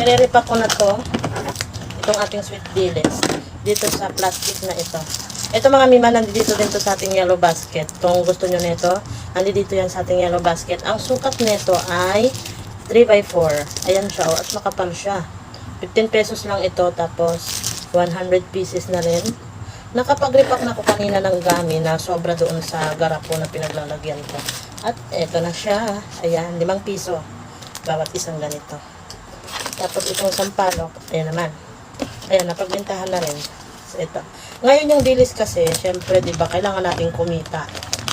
Ireripa ko na to. Itong ating sweet dilis. Dito sa plastic na ito. Ito mga mima, nandito din to sa ating yellow basket. Kung gusto nyo nito, nandito yan sa ating yellow basket. Ang sukat nito ay 3x4. Ayan siya, oh, at makapal siya. 15 pesos lang ito, tapos 100 pieces na rin. Nakapag-repack na ko kanina ng gami na sobra doon sa garapo na pinaglalagyan ko. At eto na siya. Ayan, 5 piso. Bawat isang ganito. Tapos itong sampalok, ayan naman. Ayan, napagbentahan na rin. So, ito. Ngayon yung dilis kasi, syempre, di ba, kailangan nating kumita.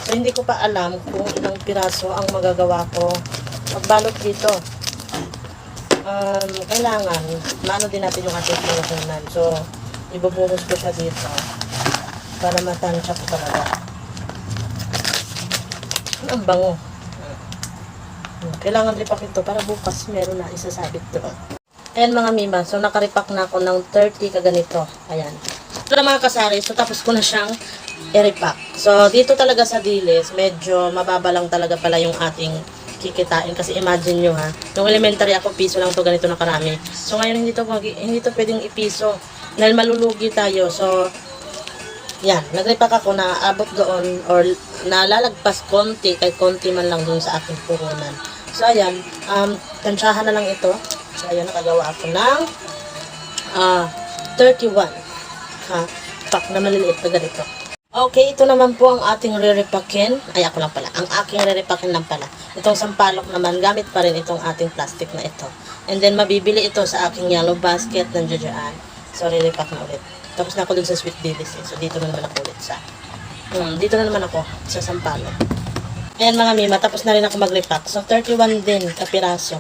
So, hindi ko pa alam kung ilang piraso ang magagawa ko pagbalot dito. Um, kailangan, maano din natin yung ating pinaganan. So, ibubuhos ko siya dito para matansya ko talaga. Ang bango. Kailangan ripak ito para bukas meron na isasabit doon. Ayan mga mima, so nakaripak na ako ng 30 kaganito. Ayan. Ito na mga kasari, so tapos ko na siyang i-repack. So dito talaga sa dilis, medyo mababa lang talaga pala yung ating kikitain. Kasi imagine nyo ha, nung elementary ako, piso lang to ganito na karami. So ngayon hindi to, hindi to pwedeng ipiso. Dahil malulugi tayo. So yan, nag-repack ako na abot doon or nalalagpas konti, kahit konti man lang doon sa aking puhunan. So ayan, um, tansyahan na lang ito. So ayan, nakagawa ako ng ah 31 ha, pack na maliliit na ganito. Okay, ito naman po ang ating re-repackin. Ay, ako lang pala. Ang aking re-repackin lang pala. Itong sampalok naman, gamit pa rin itong ating plastic na ito. And then, mabibili ito sa aking yellow basket ng dyan. So, re-repack na ulit. Tapos na ako dun sa sweet dilis. Eh. So, dito na naman ako ulit sa... Hmm, dito na naman ako sa sampalok. Ayan mga mima, tapos na rin ako mag-repack. So, 31 din kapiraso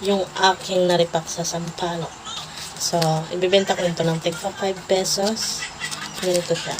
yung aking na-repack sa sampalok. So, ibibenta ko ito ng tig 5 pesos. Ganito siya.